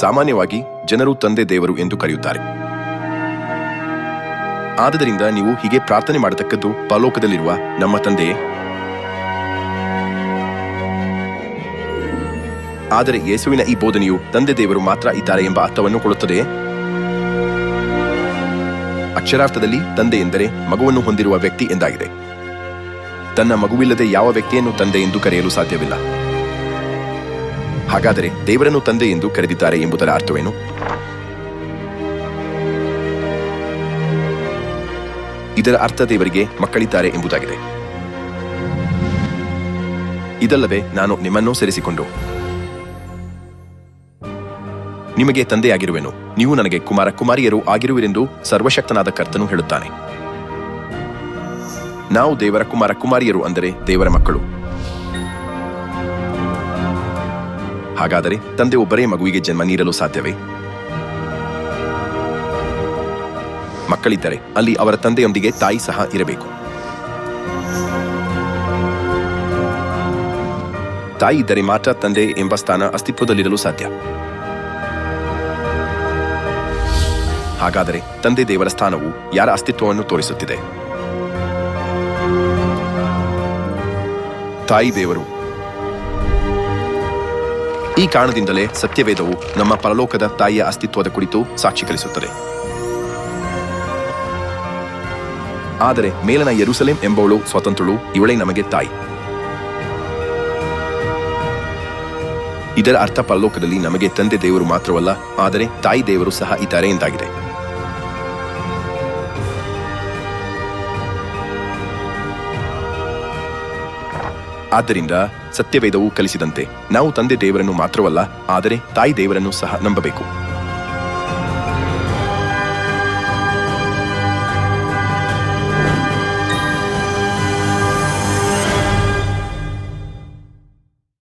ಸಾಮಾನ್ಯವಾಗಿ ಜನರು ತಂದೆ ದೇವರು ಎಂದು ಕರೆಯುತ್ತಾರೆ. ಆದ್ದರಿಂದ ನೀವು ಹೀಗೆ ಪ್ರಾರ್ಥನೆ ಮಾಡತಕ್ಕದ್ದು ಪಲೋಕದಲ್ಲಿರುವ ನಮ್ಮ ತಂದೆಯೇ. ಆದರೆ ಯೇಸುವಿನ ಈ ಬೋಧನೆಯು ತಂದೆ ದೇವರು ಮಾತ್ರ ಇದ್ದಾರೆ ಎಂಬ ಅರ್ಥವನ್ನು ಕೊಡುತ್ತದೆ ಅಕ್ಷರಾರ್ಥದಲ್ಲಿ ತಂದೆ ಎಂದರೆ ಮಗುವನ್ನು ಹೊಂದಿರುವ ವ್ಯಕ್ತಿ ಎಂದಾಗಿದೆ. ತನ್ನ ಮಗುವಿಲ್ಲದೆ ಯಾವ ವ್ಯಕ್ತಿಯನ್ನು ತಂದೆ ಎಂದು ಕರೆಯಲು ಸಾಧ್ಯವಿಲ್ಲ. ಹಾಗಾದರೆ ದೇವರನ್ನು ತಂದೆ ಎಂದು ಕರೆದಿದ್ದಾರೆ ಎಂಬುದರ ಅರ್ಥವೇನು? ಇದರ ಅರ್ಥ ದೇವರಿಗೆ ಮಕ್ಕಳಿದ್ದಾರೆ ಎಂಬುದಾಗಿದೆ. ಇದಲ್ಲವೇ ನಾನು ನಿಮ್ಮನ್ನೂ ಸೇರಿಸಿಕೊಂಡು. ನಿಮಗೆ ತಂದೆಯಾಗಿರುವೆನು. ನೀವು ನನಗೆ ಕುಮಾರ ಕುಮಾರಿಯರು ಆಗಿರುವಿರೆಂದು ಸರ್ವಶಕ್ತನಾದ ಕರ್ತನು ಹೇಳುತ್ತಾನೆ. ನಾವು ದೇವರ ಕುಮಾರ ಕುಮಾರಿಯರು ಅಂದರೆ ದೇವರ ಮಕ್ಕಳು. ಹಾಗಾದರೆ ತಂದೆ ಒಬ್ಬರೇ ಮಗುವಿಗೆ ಜನ್ಮ ನೀಡಲು ಸಾಧ್ಯವೇ? ಮಕ್ಕಳಿದ್ದರೆ ಅಲ್ಲಿ ಅವರ ತಂದೆಯೊಂದಿಗೆ ತಾಯಿ ಸಹ ಇರಬೇಕು. ತಾಯಿ ಇದ್ದರೆ ಮಾತ್ರ ತಂದೆ ಎಂಬ ಸ್ಥಾನ ಅಸ್ತಿತ್ವದಲ್ಲಿರಲು ಸಾಧ್ಯ. ಹಾಗಾದರೆ ತಂದೆ ದೇವರ ಸ್ಥಾನವು ಯಾರ ಅಸ್ತಿತ್ವವನ್ನು ತೋರಿಸುತ್ತಿದೆ? ತಾಯಿ ದೇವರು ಈ ಕಾರಣದಿಂದಲೇ ಸತ್ಯವೇದವು ನಮ್ಮ ಪರಲೋಕದ ತಾಯಿಯ ಅಸ್ತಿತ್ವದ ಕುರಿತು ಸಾಕ್ಷೀಕರಿಸುತ್ತದೆ ಆದರೆ ಮೇಲನ ಯರುಸಲೇಂ ಎಂಬವಳು ಸ್ವತಂತ್ರಳು, ಇವಳೇ ನಮಗೆ ತಾಯಿ. ಇದರ ಅರ್ಥ ಪರಲೋಕದಲ್ಲಿ ನಮಗೆ ತಂದೆ ದೇವರು ಮಾತ್ರವಲ್ಲ, ಆದರೆ ತಾಯಿ ದೇವರು ಸಹ ಇದ್ದಾರೆ ಎಂದಾಗಿದೆ. ಆದ್ದರಿಂದ ಸತ್ಯವೇದವು ಕಲಿಸಿದಂತೆ ನಾವು ತಂದೆ ದೇವರನ್ನು ಮಾತ್ರವಲ್ಲ ಆದರೆ ತಾಯಿ ದೇವರನ್ನು ಸಹ ನಂಬಬೇಕು.